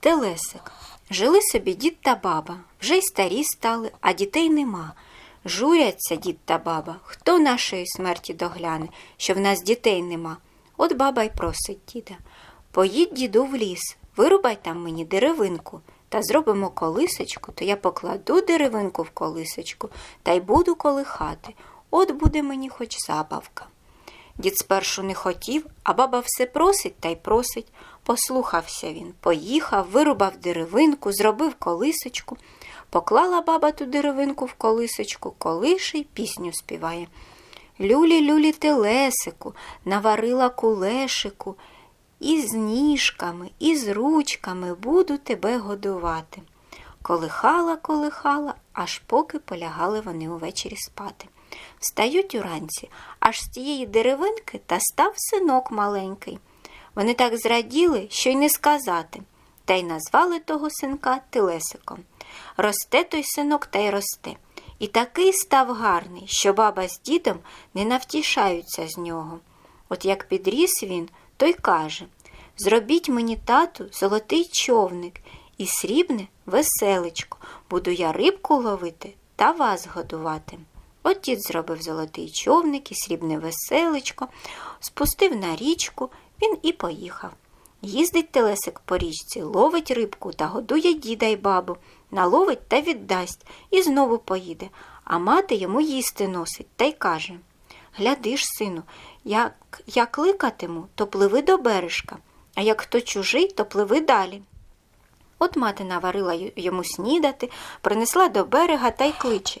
Телесик. Жили собі дід та баба, вже й старі стали, а дітей нема. Журяться дід та баба, хто нашої смерті догляне, що в нас дітей нема. От баба й просить діда. Поїдь, діду, в ліс, вирубай там мені деревинку, та зробимо колисочку, то я покладу деревинку в колисочку та й буду колихати. От буде мені хоч забавка. Дід спершу не хотів, а баба все просить та й просить. Послухався він, поїхав, вирубав деревинку, зробив колисочку. Поклала баба ту деревинку в колисочку, колише й пісню співає. Люлі, люлі телесику, наварила кулешику, і з ніжками, і з ручками буду тебе годувати. Колихала, колихала, аж поки полягали вони увечері спати. Встають уранці, аж з тієї деревинки та став синок маленький. Вони так зраділи, що й не сказати, та й назвали того синка Телесиком. Росте той синок та й росте. І такий став гарний, що баба з дідом не навтішаються з нього. От як підріс він, той каже Зробіть мені, тату, золотий човник і срібне веселечко. Буду я рибку ловити та вас годувати. От дід зробив золотий човник і срібне веселечко, спустив на річку, він і поїхав. Їздить телесик по річці, ловить рибку та годує діда й бабу, наловить та віддасть, і знову поїде, а мати йому їсти носить та й каже Гляди ж, сину, як я кликатиму, то пливи до бережка, а як хто чужий, то пливи далі. От мати наварила йому снідати, принесла до берега та й кличе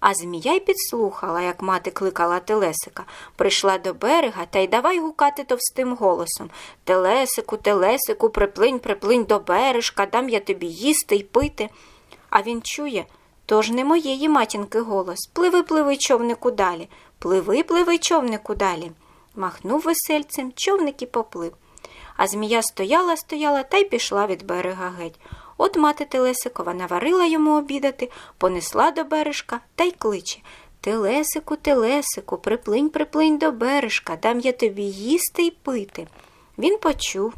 А змія й підслухала, як мати кликала Телесика, прийшла до берега та й давай гукати товстим голосом Телесику, Телесику, приплинь, приплинь до бережка, дам я тобі їсти й пити. А він чує, то ж не моєї матінки голос. Пливи, пливи, човнику далі, пливи, пливи, човнику далі. Махнув весельцем, човник і поплив. А змія стояла, стояла та й пішла від берега геть. От мати Телесикова наварила йому обідати, понесла до бережка та й кличе Телесику, Телесику, приплинь, приплинь до бережка, дам я тобі їсти й пити. Він почув.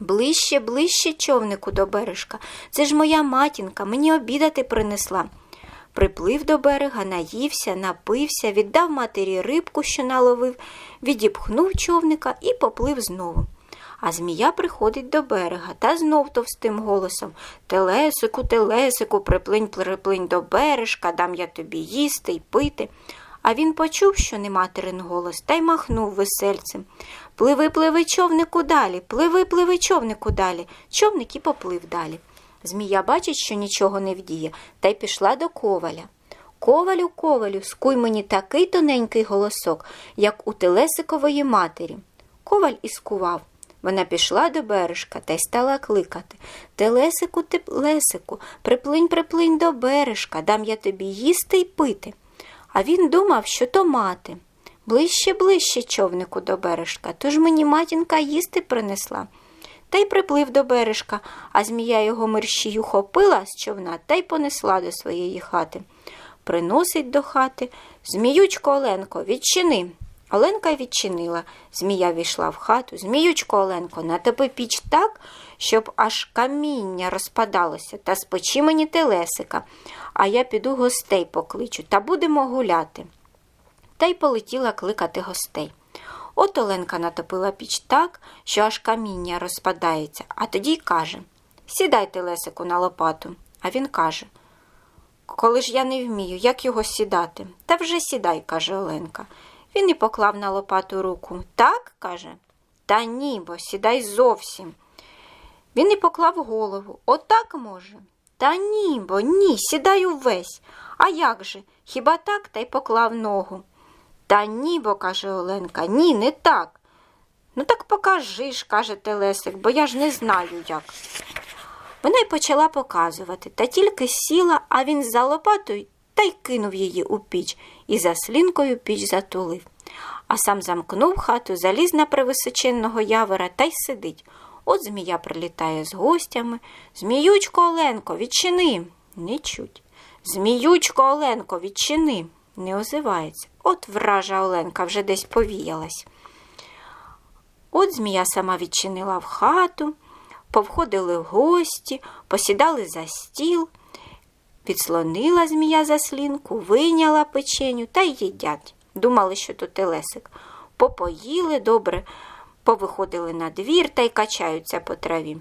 Ближче, ближче човнику до бережка. Це ж моя матінка, мені обідати принесла. Приплив до берега, наївся, напився, віддав матері рибку, що наловив, відіпхнув човника і поплив знову. А змія приходить до берега та знов товстим голосом Телесику, телесику, приплинь, приплинь до бережка, дам я тобі їсти й пити. А він почув, що не материн голос, та й махнув весельцем. Пливи, пливи, човнику далі, пливи, пливи, човнику далі. Човник і поплив далі. Змія бачить, що нічого не вдіє, та й пішла до коваля. Ковалю, ковалю, скуй мені такий тоненький голосок, як у Телесикової матері. Коваль і скував. Вона пішла до бережка та й стала кликати Телесику, телесику, приплинь, приплинь до бережка, дам я тобі їсти й пити. А він думав, що то мати. Ближче, ближче човнику до бережка, тож мені матінка їсти принесла. Та й приплив до бережка, а змія його мерщію хопила з човна та й понесла до своєї хати. Приносить до хати Зміючко Оленко, відчини. Оленка відчинила. Змія війшла в хату. Зміючко Оленко, натопи піч так, щоб аж каміння розпадалося, та спечи мені телесика, а я піду гостей покличу та будемо гуляти. Та й полетіла кликати гостей. От Оленка натопила піч так, що аж каміння розпадається, а тоді й каже Сідайте, Лесику, на лопату. А він каже Коли ж я не вмію, як його сідати? Та вже сідай, каже Оленка. Він і поклав на лопату руку. Так, каже. Та ні, бо сідай зовсім. Він і поклав голову. Отак може. Та ні, бо ні, сідай увесь. А як же? Хіба так та й поклав ногу? Та ні, бо каже Оленка, ні, не так. Ну так покажи ж, каже Телесик, бо я ж не знаю як. Вона й почала показувати, та тільки сіла, а він за лопатою та й кинув її у піч і заслінкою піч затулив. А сам замкнув хату, заліз на привисочинного явора та й сидить. От змія прилітає з гостями. Зміючко Оленко, відчини. Не чуть. Зміючко Оленко, відчини. Не озивається. От вража Оленка вже десь повіялась. От змія сама відчинила в хату, повходили в гості, посідали за стіл, підслонила змія заслінку, вийняла печеню та їдять. Думали, що то телесик. Попоїли добре, повиходили на двір та й качаються по траві.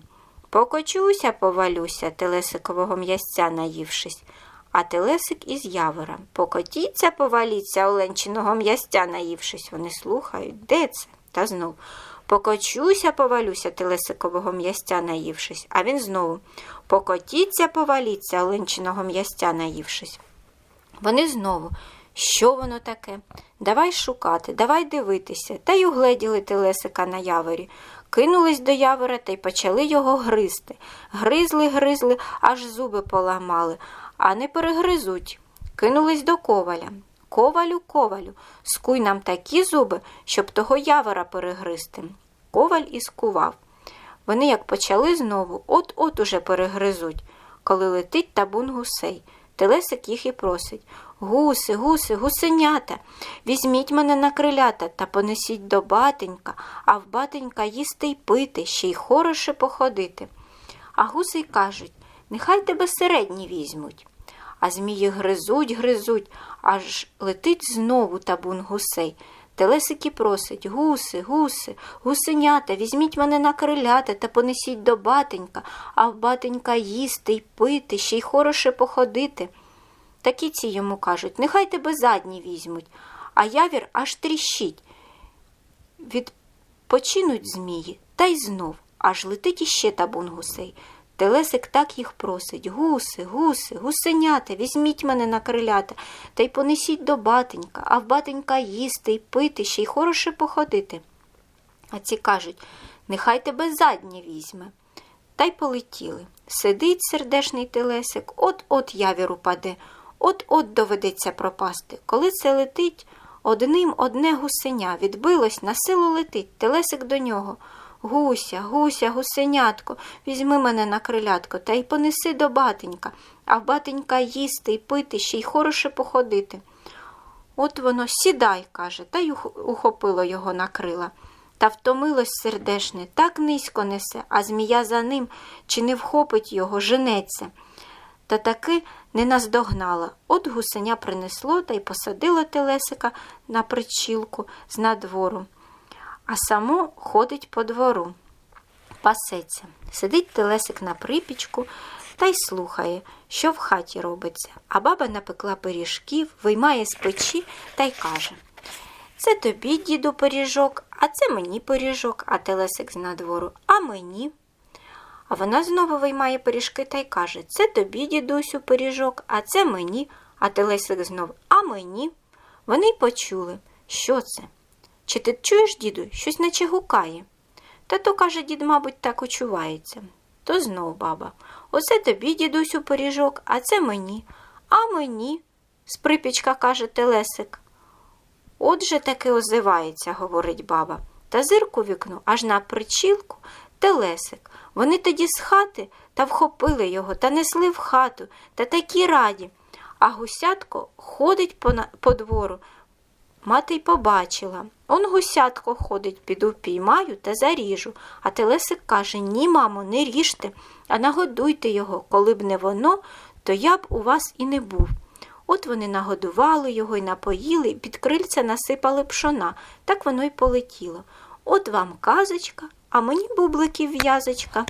Покочуся, повалюся, телесикового м'ясця наївшись. А телесик із явора. Покотіться, поваліться, оленчиного м'ясця наївшись. Вони слухають, де це? Та знов. Покочуся, повалюся, телесикового м'ясця наївшись. А він знову. Покотіться, поваліться, оленчиного м'ясця наївшись. Вони знову. Що воно таке? Давай шукати, давай дивитися. Та й угледіли телесика на яворі. Кинулись до явора та й почали його гризти. Гризли, гризли, аж зуби поламали, а не перегризуть. Кинулись до коваля. Ковалю, ковалю, скуй нам такі зуби, щоб того явора перегризти. Коваль і скував. Вони як почали знову, от-от уже перегризуть, коли летить табун гусей. Телесик їх і просить. Гуси, гуси, гусенята, візьміть мене на крилята та понесіть до батенька, а в батенька їсти й пити, ще й хороше походити. А гуси й кажуть, нехай тебе середні візьмуть. А змії гризуть, гризуть, аж летить знову табун гусей. Телесики просить гуси, гуси, гусенята, візьміть мене на крилята та понесіть до батенька, а в батенька їсти й пити, ще й хороше походити. Такі ці йому кажуть, нехай тебе задні візьмуть, а явір аж тріщить. Відпочинуть змії, та й знов, аж летить іще табун гусей. Телесик так їх просить гуси, гуси, гусенята, візьміть мене на крилята та й понесіть до батенька, а в батенька їсти й пити, ще й хороше походити. А ці кажуть, нехай тебе заднє візьме. Та й полетіли. Сидить сердешний телесик, от-от явір упаде, от-от доведеться пропасти. Коли це летить, одним одне гусеня відбилось, на силу летить, телесик до нього. Гуся, гуся, гусенятко, візьми мене на крилятко та й понеси до батенька, а в батенька їсти й пити, ще й хороше походити. От воно сідай, каже, та й ухопило його на крила. Та втомилось сердешне, так низько несе, а змія за ним чи не вхопить його, женеться. Та таки не наздогнала. От гусеня принесло та й посадило телесика на причілку з надвору а само ходить по двору. Пасеться. Сидить телесик на припічку та й слухає, що в хаті робиться. А баба напекла пиріжків, виймає з печі та й каже Це тобі, діду, пиріжок, а це мені пиріжок, а телесик з надвору, а мені. А вона знову виймає пиріжки та й каже Це тобі, дідусю, пиріжок, а це мені, а телесик знов, а мені. Вони й почули, що це. Чи ти чуєш, діду, щось наче гукає? Та то, каже дід, мабуть, так очувається. То знов баба. Оце тобі, дідусю, пиріжок, а це мені. А мені, з припічка каже Телесик. Отже таки озивається, говорить баба. Та зирку вікно, аж на причілку Телесик. Вони тоді з хати та вхопили його та несли в хату та такі раді. А гусятко ходить по, на- по двору, Мати й побачила. Он гусятко ходить, піду впіймаю та заріжу. А телесик каже Ні, мамо, не ріжте, а нагодуйте його. Коли б не воно, то я б у вас і не був. От вони нагодували його й напоїли, і під крильця насипали пшона, так воно й полетіло. От вам казочка, а мені бубликів в'язочка.